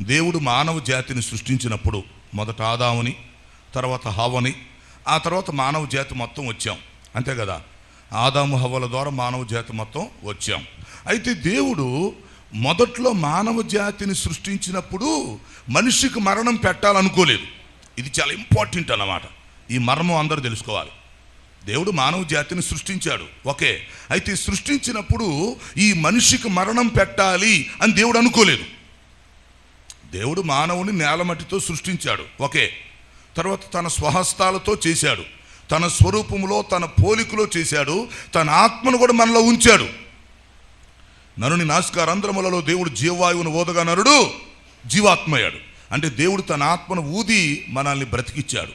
దేవుడు మానవ జాతిని సృష్టించినప్పుడు మొదట ఆదాముని తర్వాత హవని ఆ తర్వాత మానవ జాతి మొత్తం వచ్చాం. అంతే కదా? ఆదాము హవ్వల ద్వారా మానవ జాతి మొత్తం వచ్చాం. అయితే దేవుడు మొదట్లో మానవ జాతిని సృష్టించినప్పుడు మనిషికి మరణం పెట్టాలనుకోలేదు. ఇది చాలా ఇంపార్టెంట్ అన్నమాట. ఈ మర్మం అందరూ తెలుసుకోవాలి. దేవుడు మానవ జాతిని సృష్టించాడు. ఓకే. అయితే సృష్టించినప్పుడు ఈ మనిషికి మరణం పెట్టాలి అని దేవుడు అనుకోలేదు. దేవుడు మానవుని నేలమట్టితో సృష్టించాడు. ఓకే. తర్వాత తన స్వహస్తాలతో చేశాడు. తన స్వరూపములో తన పోలికలో చేశాడు. తన ఆత్మను కూడా మనలో ఉంచాడు. నరుని నాసికారంధ్రములలో దేవుడు జీవవాయువును ఓదగా నరుడు జీవాత్మయ్యాడు. అంటే దేవుడు తన ఆత్మను ఊది మనల్ని బ్రతికిచ్చాడు.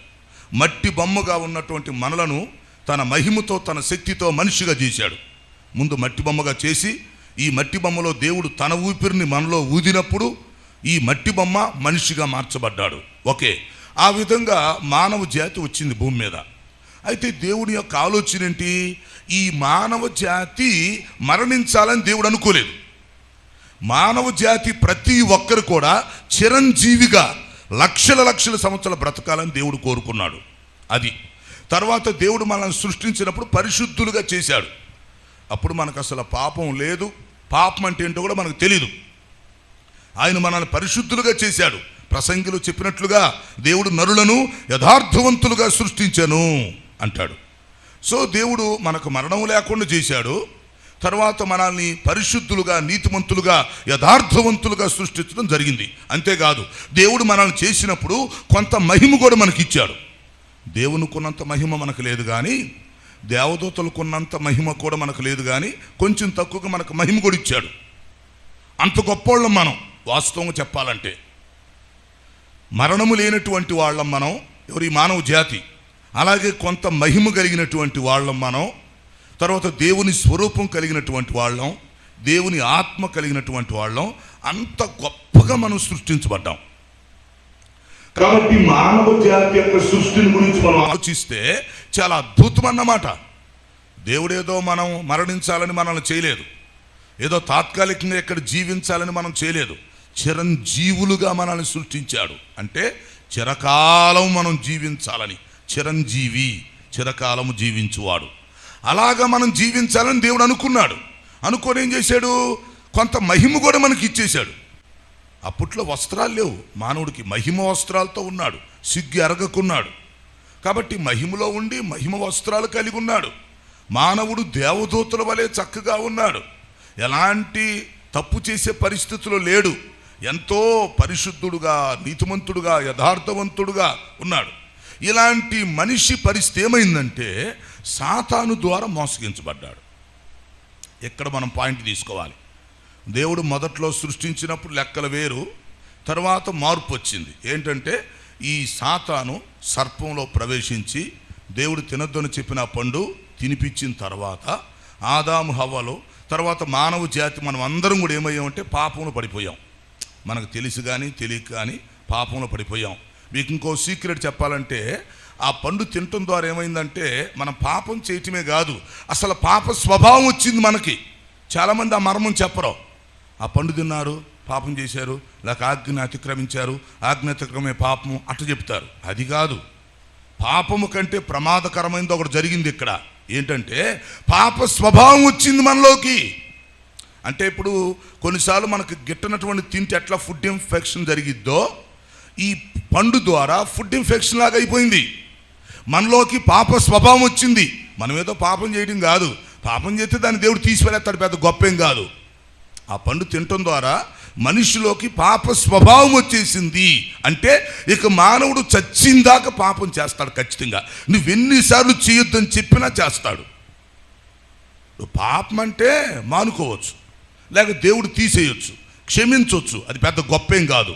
మట్టి బొమ్మగా ఉన్నటువంటి మనలను తన మహిమతో తన శక్తితో మనిషిగా చేశాడు. ముందు మట్టి బొమ్మగా చేసి ఈ మట్టి బొమ్మలో దేవుడు తన ఊపిరిని మనలో ఊదినప్పుడు ఈ మట్టి బొమ్మ మనిషిగా మార్చబడ్డాడు. ఓకే. ఆ విధంగా మానవ జాతి వచ్చింది భూమి మీద. అయితే దేవుడి యొక్క ఆలోచన ఏంటి? ఈ మానవ జాతి మరణించాలని దేవుడు అనుకోలేదు. మానవ జాతి ప్రతి ఒక్కరు కూడా చిరంజీవిగా లక్షల లక్షల సంవత్సరాలు బ్రతకాలని దేవుడు కోరుకున్నాడు. అది. తర్వాత దేవుడు మనల్ని సృష్టించినప్పుడు పరిశుద్ధులుగా చేశాడు. అప్పుడు మనకు అసలు పాపం లేదు. పాపం అంటే ఏంటో కూడా మనకు తెలియదు ఆయన మనల్ని పరిశుద్ధులుగా చేశాడు. ప్రసంగిలో చెప్పినట్లుగా దేవుడు నరులను యథార్థవంతులుగా సృష్టించను అంటాడు. సో దేవుడు మనకు మరణం లేకుండా చేశాడు. తర్వాత మనల్ని పరిశుద్ధులుగా నీతిమంతులుగా యథార్థవంతులుగా సృష్టించడం జరిగింది. అంతేకాదు దేవుడు మనల్ని చేసినప్పుడు కొంత మహిమ కూడా మనకి ఇచ్చాడు దేవునికున్నంత మహిమ మనకు లేదు కానీ దేవదూతలకున్నంత మహిమ కూడా మనకు లేదు కానీ కొంచెం తక్కువగా మనకు మహిమ కూడా ఇచ్చాడు. అంత గొప్పోళ్ళం మనం. వాస్తవంగా చెప్పాలంటే మరణము లేనటువంటి వాళ్ళం మనం ఎవరి మానవ జాతి అలాగే కొంత మహిమ కలిగినటువంటి వాళ్ళం మనం తర్వాత దేవుని స్వరూపం కలిగినటువంటి వాళ్ళం దేవుని ఆత్మ కలిగినటువంటి వాళ్ళం అంత గొప్పగా మనం సృష్టించబడ్డాం. కాబట్టి మానవ జాతి యొక్క సృష్టిని గురించి మనం ఆలోచిస్తే చాలా అద్భుతం అన్నమాట దేవుడేదో మనం మరణించాలని మనల్ని చేయలేదు. ఏదో తాత్కాలికంగా ఇక్కడ జీవించాలని మనం చేయలేదు. చిరంజీవులుగా మనల్ని సృష్టించాడు. అంటే చిరకాలం మనం జీవించాలని. చిరంజీవి చిరకాలము జీవించువాడు. అలాగా మనం జీవించాలని దేవుడు అనుకున్నాడు. అనుకొని ఏం చేశాడు? కొంత మహిమ కూడా మనకి ఇచ్చేశాడు. అప్పట్లో వస్త్రాలు లేవు. మానవుడికి మహిమ వస్త్రాలతో ఉన్నాడు. సిగ్గు ఎరగకున్నాడు. కాబట్టి మహిమలో ఉండి మహిమ వస్త్రాలు కలిగి ఉన్నాడు. మానవుడు దేవదూతల వలె చక్కగా ఉన్నాడు. ఎలాంటి తప్పు చేసే పరిస్థితిలో లేడు. ఎంతో పరిశుద్ధుడుగా నీతిమంతుడుగా యథార్థవంతుడుగా ఉన్నాడు. ఇలాంటి మనిషి పరిస్థితి ఏమైందంటే సాతాను ద్వారా మోసగించబడ్డాడు. ఇక్కడ మనం పాయింట్ తీసుకోవాలి? దేవుడు మొదట్లో సృష్టించినప్పుడు లెక్కలు వేరు తర్వాత మార్పు వచ్చింది. ఏంటంటే ఈ సాతాను సర్పంలో ప్రవేశించి దేవుడు తినొద్దని చెప్పిన పండు తినిపించిన తర్వాత ఆదాము హవ్వలో తర్వాత మానవ జాతి మనం అందరం కూడా ఏమయ్యామంటే పాపంలో పడిపోయాం. మనకు తెలిసి కానీ తెలియక కానీ పాపంలో పడిపోయాం. మీకు ఇంకో సీక్రెట్ చెప్పాలంటే ఆ పండు తినటం ద్వారా ఏమైందంటే మనం పాపం చేయటమే కాదు అసలు పాప స్వభావం వచ్చింది మనకి. చాలామంది ఆ మర్మం చెప్పరు. ఆ పండు తిన్నారు పాపం చేశారు లేక ఆజ్ఞ అతిక్రమించారు ఆజ్ఞ అతిక్రమే పాపము అట్ట చెప్తారు. అది కాదు. పాపము కంటే ప్రమాదకరమైనది ఒకటి జరిగింది ఇక్కడ. ఏంటంటే పాప స్వభావం వచ్చింది మనలోకి. అంటే ఇప్పుడు కొన్నిసార్లు మనకు గిట్టనటువంటి తింటే ఎట్లా ఫుడ్ ఇన్ఫెక్షన్ జరిగిద్దో ఈ పండు ద్వారా ఫుడ్ ఇన్ఫెక్షన్ లాగా అయిపోయింది. మనలోకి పాప స్వభావం వచ్చింది. మనం ఏదో పాపం చేయడం కాదు. పాపం చేస్తే దాన్ని దేవుడు తీసుకెళ్ళేస్తాడు పెద్ద గొప్పం కాదు. ఆ పండు తినటం ద్వారా మనిషిలోకి పాప స్వభావం వచ్చేసింది అంటే ఇక మానవుడు చచ్చిందాక పాపం చేస్తాడు ఖచ్చితంగా. నువ్వెన్నిసార్లు చేయొద్దని చెప్పినా చేస్తాడు. పాపం అంటే మానుకోవచ్చు. లేక దేవుడు తీసేయొచ్చు క్షమించవచ్చు అది పెద్ద గొప్పేం కాదు.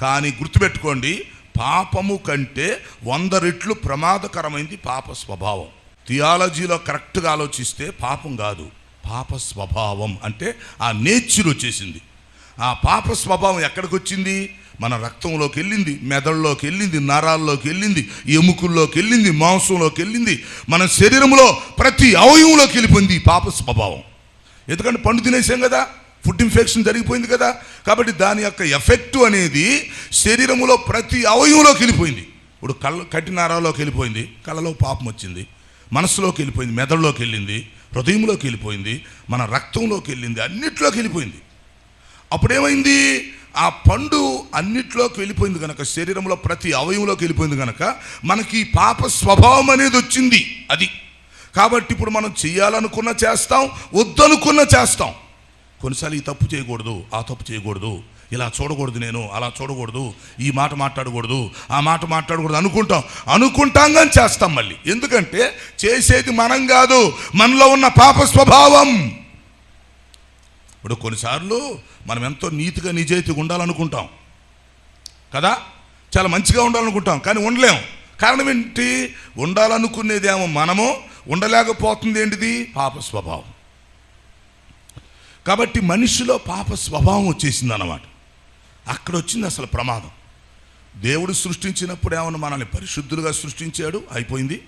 కానీ గుర్తుపెట్టుకోండి పాపము కంటే వంద రెట్లు ప్రమాదకరమైంది పాప స్వభావం. థియాలజీలో కరెక్ట్గా ఆలోచిస్తే పాపం కాదు పాప స్వభావం అంటే ఆ నేచర్ వచ్చేసింది. ఆ పాప స్వభావం ఎక్కడికి వచ్చింది మన రక్తంలోకి వెళ్ళింది మెదడులోకి వెళ్ళింది నరాల్లోకి వెళ్ళింది ఎముకల్లోకి వెళ్ళింది మాంసంలోకి వెళ్ళింది. మన శరీరంలో ప్రతి అవయవంలోకి వెళ్ళిపోయింది ఈ పాప స్వభావం. ఎందుకంటే పండు తినేసాం కదా ఫుడ్ ఇన్ఫెక్షన్ జరిగిపోయింది కదా. కాబట్టి దాని యొక్క ఎఫెక్ట్ అనేది శరీరములో ప్రతి అవయవంలోకి వెళ్ళిపోయింది. ఇప్పుడు కళ్ళ కట్టినారాలోకి వెళ్ళిపోయింది కళ్ళలో పాపం వచ్చింది మనసులోకి వెళ్ళిపోయింది మెదడులోకి వెళ్ళింది హృదయంలోకి వెళ్ళిపోయింది మన రక్తంలోకి వెళ్ళింది అన్నిట్లోకి వెళ్ళిపోయింది. అప్పుడేమైంది? ఆ పండు అన్నిట్లోకి వెళ్ళిపోయింది కనుక శరీరంలో ప్రతి అవయవంలోకి వెళ్ళిపోయింది కనుక మనకి ఈ పాప స్వభావం అనేది వచ్చింది అది. కాబట్టి ఇప్పుడు మనం చేయాలనుకున్న చేస్తాం వద్దనుకున్న చేస్తాం. కొన్నిసార్లు ఈ తప్పు చేయకూడదు ఆ తప్పు చేయకూడదు ఇలా చూడకూడదు నేను అలా చూడకూడదు ఈ మాట మాట్లాడకూడదు ఆ మాట మాట్లాడకూడదు అనుకుంటాం. అనుకుంటాం కానీ చేస్తాం మళ్ళీ. ఎందుకంటే చేసేది మనం కాదు మనలో ఉన్న పాప స్వభావం. ఇప్పుడు కొన్నిసార్లు మనం ఎంతో నీతిగా నిజాయితీగా ఉండాలనుకుంటాం. కదా? చాలా మంచిగా ఉండాలనుకుంటాం కానీ ఉండలేం. కారణం ఏంటి? ఉండాలనుకునేదేమో మనము ఉండలేకపోతుంది ఏంటిది? పాప స్వభావం. కాబట్టి మనిషిలో పాప స్వభావం వచ్చేసింది అన్నమాట అక్కడ వచ్చింది అసలు ప్రమాదం. దేవుడు సృష్టించినప్పుడు ఏమన్నా మనల్ని పరిశుద్ధులుగా సృష్టించాడు? అయిపోయింది.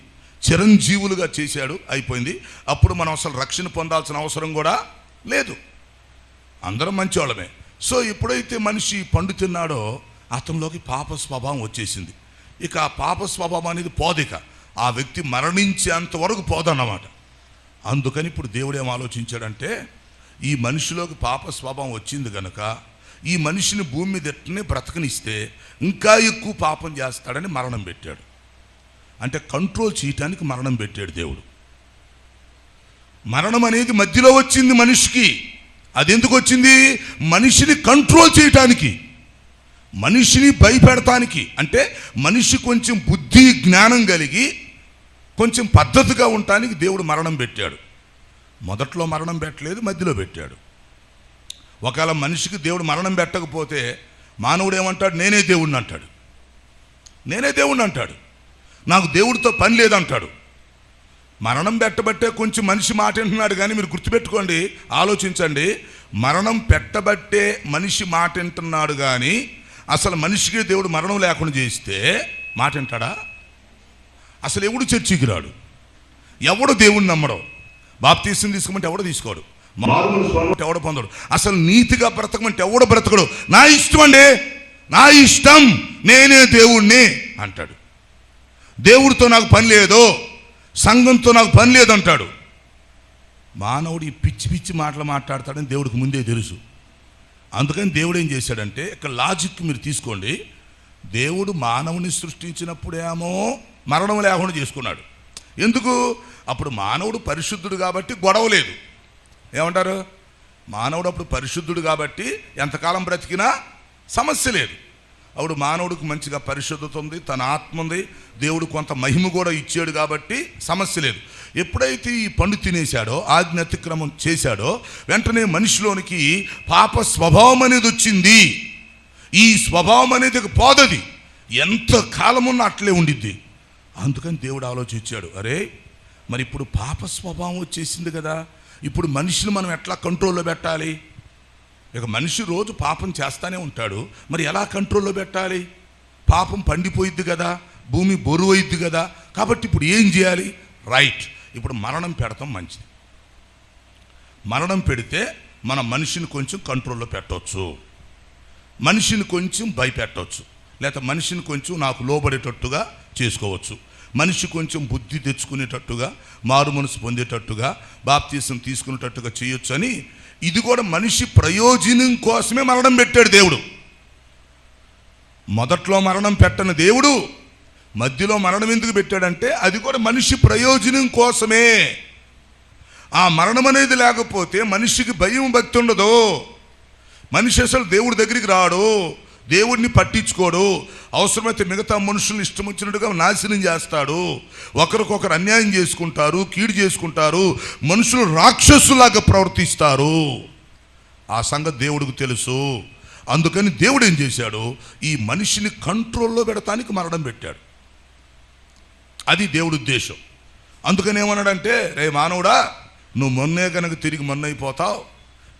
చిరంజీవులుగా చేశాడు? అయిపోయింది. అప్పుడు మనం అసలు రక్షణ పొందాల్సిన అవసరం కూడా లేదు. అందరం మంచివాళ్ళమే సో ఎప్పుడైతే మనిషి పండు తిన్నాడో అతనిలోకి పాప స్వభావం వచ్చేసింది. ఇక ఆ పాప స్వభావం అనేది పోదిక. ఆ వ్యక్తి మరణించేంత వరకు పోదన్నమాట. అందుకని ఇప్పుడు దేవుడు ఏం ఆలోచించాడంటే ఈ మనిషిలోకి పాప స్వభావం వచ్చింది కనుక ఈ మనిషిని భూమి మీద ఎట్టనే బ్రతకనిస్తే ఇంకా ఎక్కువ పాపం చేస్తాడని మరణం పెట్టాడు. అంటే కంట్రోల్ చేయటానికి మరణం పెట్టాడు దేవుడు. మరణం అనేది మధ్యలో వచ్చింది మనిషికి. అది ఎందుకు వచ్చింది? మనిషిని కంట్రోల్ చేయటానికి. మనిషిని భయపెడటానికి అంటే మనిషి కొంచెం బుద్ధి జ్ఞానం కలిగి కొంచెం పద్ధతిగా ఉండటానికి దేవుడు మరణం పెట్టాడు. మొదట్లో మరణం పెట్టలేదు మధ్యలో పెట్టాడు. ఒకవేళ మనిషికి దేవుడు మరణం పెట్టకపోతే మానవుడు ఏమంటాడు? నేనే దేవుడిని అంటాడు. నేనే దేవుడిని అంటాడు. నాకు దేవుడితో పని లేదంటాడు. మరణం పెట్టబట్టే కొంచెం మనిషి మాట వింటున్నాడు కానీ మీరు గుర్తుపెట్టుకోండి ఆలోచించండి. మరణం పెట్టబట్టే మనిషి మాట వింటున్నాడు కానీ అసలు మనిషికి దేవుడు మరణం లేకుండా చేస్తే మాట వింటాడా? అసలు ఎవడు చర్చికి రాడు? ఎవడు దేవుణ్ణి నమ్మడు? బాప్తీసం తీసుకోమంటే ఎవడు తీసుకోడు? మారుమూల ఎవడు పొందడు? అసలు నీతిగా బ్రతకమంటే ఎవడు బ్రతకడు? నా ఇష్టం అండి. నా ఇష్టం. నేనే దేవుణ్ణి అంటాడు. దేవుడితో నాకు పని లేదు. సంఘంతో నాకు పని లేదంటాడు మానవుడు ఈ పిచ్చి పిచ్చి మాటలు మాట్లాడతాడని దేవుడికి ముందే తెలుసు. అందుకని దేవుడు ఏం చేశాడంటే ఇక్కడ లాజిక్ మీరు తీసుకోండి. దేవుడు మానవుని సృష్టించినప్పుడేమో మరణం లేకుండా చేసుకున్నాడు. ఎందుకు? అప్పుడు మానవుడు పరిశుద్ధుడు కాబట్టి గొడవ లేదు. ఏమంటారు? మానవుడు అప్పుడు పరిశుద్ధుడు కాబట్టి ఎంతకాలం బ్రతికినా సమస్య లేదు. అప్పుడు మానవుడికి మంచిగా పరిశుద్ధత ఉంది తన ఆత్మ ఉంది దేవుడు కొంత మహిమ కూడా ఇచ్చాడు కాబట్టి సమస్య లేదు. ఎప్పుడైతే ఈ పండు తినేశాడో ఆజ్ఞ అతిక్రమం చేశాడో వెంటనే మనిషిలోనికి పాప స్వభావం అనేది వచ్చింది. ఈ స్వభావం అనేది పోదది. ఎంత కాలమున్నా అట్లే ఉండిద్ది. అందుకని దేవుడు ఆలోచించాడు అరే మరి ఇప్పుడు పాప స్వభావం వచ్చేసింది కదా ఇప్పుడు మనిషిని మనం ఎట్లా కంట్రోల్లో పెట్టాలి? ఇక మనిషి రోజు పాపం చేస్తానే ఉంటాడు మరి ఎలా కంట్రోల్లో పెట్టాలి? పాపం పండిపోయిద్ది కదా భూమి బరువైద్ది కదా కాబట్టి ఇప్పుడు ఏం చేయాలి? రైట్ ఇప్పుడు మరణం పెడతాం మంచిది. మరణం పెడితే మన మనిషిని కొంచెం కంట్రోల్లో పెట్టవచ్చు మనిషిని కొంచెం భయపెట్టవచ్చు లేకపోతే మనిషిని కొంచెం నాకు లోబడేటట్టుగా చేసుకోవచ్చు. మనిషి కొంచెం బుద్ధి తెచ్చుకునేటట్టుగా మారు మనసు పొందేటట్టుగా బాప్తీసం తీసుకునేటట్టుగా చేయొచ్చు అని ఇది కూడా మనిషి ప్రయోజనం కోసమే మరణం పెట్టాడు దేవుడు. మొదట్లో మరణం పెట్టని దేవుడు మధ్యలో మరణం ఎందుకు పెట్టాడంటే అది కూడా మనిషి ప్రయోజనం కోసమే. ఆ మరణం అనేది లేకపోతే మనిషికి భయం భక్తి ఉండదు. మనిషి అసలు దేవుడి దగ్గరికి రాడు. దేవుడిని పట్టించుకోడు. అవసరమైతే మిగతా మనుషులు ఇష్టం వచ్చినట్టుగా నాశనం చేస్తాడు. ఒకరికొకరు అన్యాయం చేసుకుంటారు కీడు చేసుకుంటారు మనుషులు రాక్షసులాగా ప్రవర్తిస్తారు. ఆ సంగతి దేవుడికి తెలుసు. అందుకని దేవుడు ఏం చేశాడు? ఈ మనిషిని కంట్రోల్లో పెడతానికి మరణం పెట్టాడు. అది దేవుడి ఉద్దేశం. అందుకని ఏమన్నాడంటే రే మానవుడా నువ్వు మొన్నే కనుక తిరిగి మొన్నైపోతావు.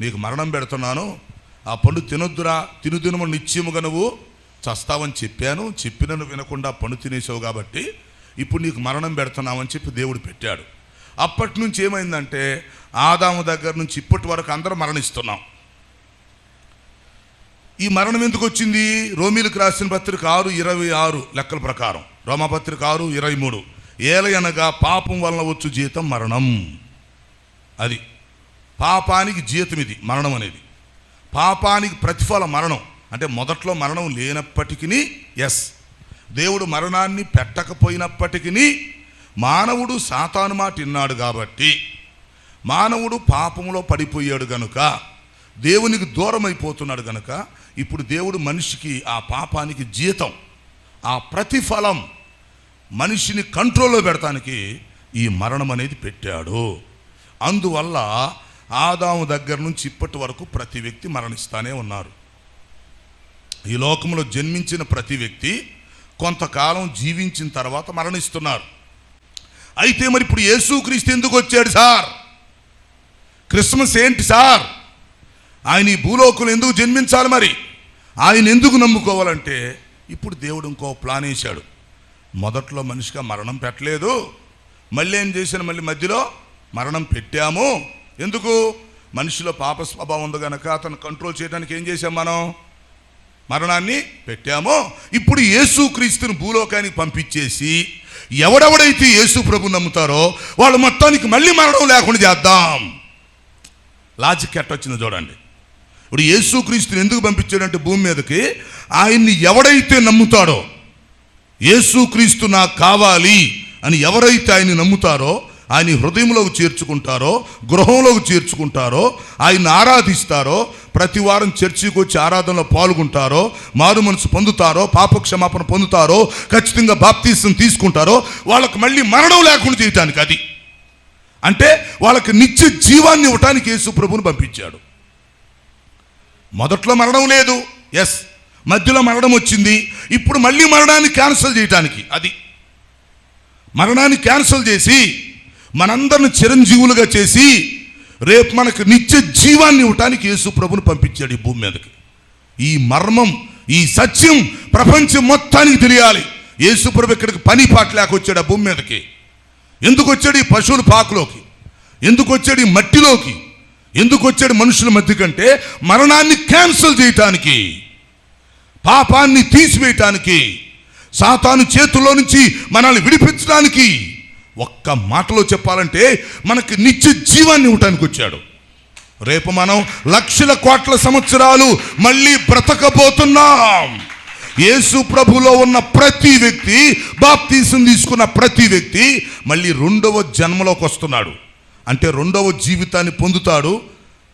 నీకు మరణం పెడుతున్నాను. ఆ పండు తినొద్దురా తిను తినము నిత్యముగా నువ్వు చస్తావని చెప్పాను. చెప్పినను వినకుండా పండు తినేసావు కాబట్టి ఇప్పుడు నీకు మరణం పెడుతున్నామని చెప్పి దేవుడు పెట్టాడు. అప్పటి నుంచి ఏమైందంటే ఆదాము దగ్గర నుంచి ఇప్పటి వరకు అందరం మరణిస్తున్నాం. ఈ మరణం ఎందుకు వచ్చింది? రోమిలకు రాసిన పత్రిక ఆరు ఇరవై ఆరు లెక్కల ప్రకారం. రోమపత్రిక ఆరు ఇరవై మూడు. ఏలయనగా పాపం వలన వచ్చు జీతం మరణం. అది పాపానికి జీతం ఇది మరణం అనేది. పాపానికి ప్రతిఫల మరణం. అంటే మొదట్లో మరణం లేనప్పటికీ ఎస్ దేవుడు మరణాన్ని పెట్టకపోయినప్పటికీ మానవుడు సాతాను మాట విన్నాడు కాబట్టి మానవుడు పాపంలో పడిపోయాడు గనుక దేవునికి దూరం అయిపోతున్నాడు గనుక ఇప్పుడు దేవుడు మనిషికి ఆ పాపానికి జీతం ఆ ప్రతిఫలం మనిషిని కంట్రోల్లో పెడతానికి ఈ మరణం అనేది పెట్టాడు. అందువల్ల ఆదాము దగ్గర నుంచి ఇప్పటి వరకు ప్రతి వ్యక్తి మరణిస్తానే ఉన్నారు. ఈ లోకంలో జన్మించిన ప్రతి వ్యక్తి కొంతకాలం జీవించిన తర్వాత మరణిస్తున్నారు. అయితే మరి ఇప్పుడు యేసుక్రీస్తు ఎందుకు వచ్చాడు సార్? క్రిస్మస్ ఏంటి సార్? ఆయన ఈ భూలోకులు ఎందుకు జన్మించాలి మరి? ఆయన ఎందుకు నమ్ముకోవాలంటే ఇప్పుడు దేవుడు ఇంకో ప్లాన్ వేశాడు. మొదట్లో మనిషిగా మరణం పెట్టలేదు. మళ్ళీ ఏం చేశాను మళ్ళీ మధ్యలో మరణం పెట్టాము. ఎందుకు? మనిషిలో పాప స్వభావం ఉంది కనుక అతను కంట్రోల్ చేయడానికి ఏం చేశాం మనం? మరణాన్ని పెట్టామో. ఇప్పుడు యేసుక్రీస్తుని భూలోకానికి పంపించేసి ఎవడెవడైతే యేసు ప్రభు నమ్ముతారో వాళ్ళు మొత్తానికి మళ్ళీ మరణం లేకుండా చేద్దాం. లాజిక్ ఎట్టొచ్చిందో చూడండి. ఇప్పుడు యేసుక్రీస్తుని ఎందుకు పంపించాడంటే భూమి మీదకి? ఆయన్ని ఎవడైతే నమ్ముతాడో యేసుక్రీస్తు నాకు కావాలి అని ఎవరైతే ఆయన్ని నమ్ముతారో ఆయన హృదయంలోకి చేర్చుకుంటారో గృహంలోకి చేర్చుకుంటారో ఆయన్ని ఆరాధిస్తారో ప్రతి వారం చర్చికి వచ్చి ఆరాధనలో పాల్గొంటారో మారు మనసు పొందుతారో పాప క్షమాపణ పొందుతారో ఖచ్చితంగా బాప్తీసం తీసుకుంటారో వాళ్ళకి మళ్ళీ మరణం లేకుండా చేయటానికి అది. అంటే వాళ్ళకి నిత్య జీవాన్ని ఇవ్వటానికి యేసు ప్రభుని పంపించాడు. మొదట్లో మరణం లేదు. ఎస్ మధ్యలో మరణం వచ్చింది. ఇప్పుడు మళ్ళీ మరణాన్ని క్యాన్సిల్ చేయటానికి అది. మరణాన్ని క్యాన్సిల్ చేసి మనందరిని చిరంజీవులుగా చేసి రేపు మనకు నిత్య జీవాన్ని ఇవ్వటానికి యేసు ప్రభుని పంపించాడు ఈ భూమి మీదకి. ఈ మర్మం ఈ సత్యం ప్రపంచం మొత్తానికి తెలియాలి. యేసు ప్రభు ఇక్కడికి పని పాట లేకొచ్చాడు ఆ భూమి మీదకి. ఎందుకు వచ్చాడు ఈ పశువుల పాకులోకి? ఎందుకు వచ్చాడు ఈ మట్టిలోకి? ఎందుకు వచ్చాడు మనుషుల మధ్య కంటే మరణాన్ని క్యాన్సిల్ చేయటానికి పాపాన్ని తీసివేయటానికి సాతాను చేతుల్లో నుంచి మనల్ని విడిపించడానికి ఒక్క మాటలో చెప్పాలంటే మనకి నిత్య జీవాన్ని ఇవ్వటానికి వచ్చాడు. రేపు మనం లక్షల కోట్ల సంవత్సరాలు మళ్ళీ బ్రతకబోతున్నాం. యేసు ప్రభులో ఉన్న ప్రతి వ్యక్తి బాప్తీసం తీసుకున్న ప్రతి వ్యక్తి మళ్ళీ రెండవ జన్మలోకి వస్తున్నాడు. అంటే రెండవ జీవితాన్ని పొందుతాడు.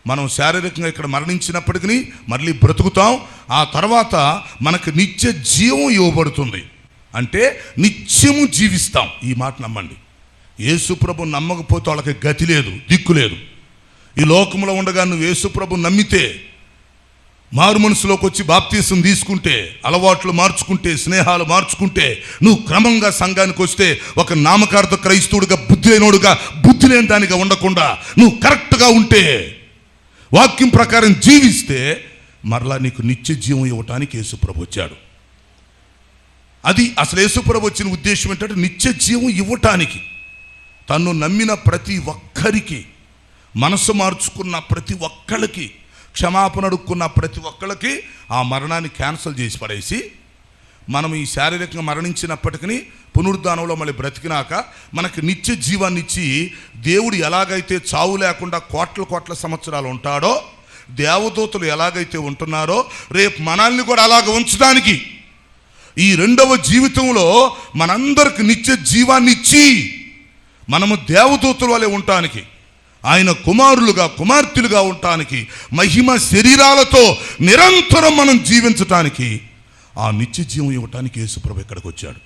మనం శారీరకంగా ఇక్కడ మరణించినప్పటికీ మళ్ళీ బ్రతుకుతాం. ఆ తర్వాత మనకు నిత్య జీవం ఇవ్వబడుతుంది. అంటే నిత్యము జీవిస్తాం. ఈ మాట నమ్మండి. యేసుప్రభు నమ్మకపోతే వాళ్ళకి గతి లేదు దిక్కు లేదు. ఈ లోకంలో ఉండగా నువ్వు యేసుప్రభు నమ్మితే మారు మనసులోకి వచ్చి బాప్తీసం తీసుకుంటే అలవాట్లు మార్చుకుంటే స్నేహాలు మార్చుకుంటే నువ్వు క్రమంగా సంఘానికి వస్తే ఒక నామకార్థ క్రైస్తవుడిగా బుద్ధి లేనోడుగా బుద్ధి లేని దానిగా ఉండకుండా నువ్వు కరెక్ట్గా ఉంటే వాక్యం ప్రకారం జీవిస్తే మరలా నీకు నిత్య జీవం ఇవ్వటానికి యేసుప్రభు వచ్చాడు. అది అసలు యేసుప్రభు వచ్చిన ఉద్దేశం ఏంటంటే నిత్య జీవం ఇవ్వటానికి. తను నమ్మిన ప్రతి ఒక్కరికి మనసు మార్చుకున్న ప్రతి ఒక్కరికి క్షమాపణ అడుక్కున్న ప్రతి ఒక్కరికి ఆ మరణాన్ని క్యాన్సిల్ చేసి పడేసి మనం ఈ శారీరకంగా మరణించినప్పటికీ పునరుద్ధానంలో మళ్ళీ బ్రతికినాక మనకి నిత్య జీవాన్ని ఇచ్చి దేవుడు ఎలాగైతే చావు లేకుండా కోట్ల కోట్ల సంవత్సరాలు ఉంటాడో దేవదూతలు ఎలాగైతే ఉంటున్నారో రేపు మనల్ని కూడా అలాగ ఉంచడానికి ఈ రెండవ జీవితంలో మనందరికి నిత్య జీవాన్ని ఇచ్చి మనము దేవదూతుల వలె ఉండటానికి ఆయన కుమారులుగా కుమార్తెలుగా ఉండటానికి మహిమ శరీరాలతో నిరంతరం మనం జీవించటానికి ఆ నిత్య జీవం ఇవ్వటానికి యేసుప్రభు ఇక్కడికి వచ్చాడు.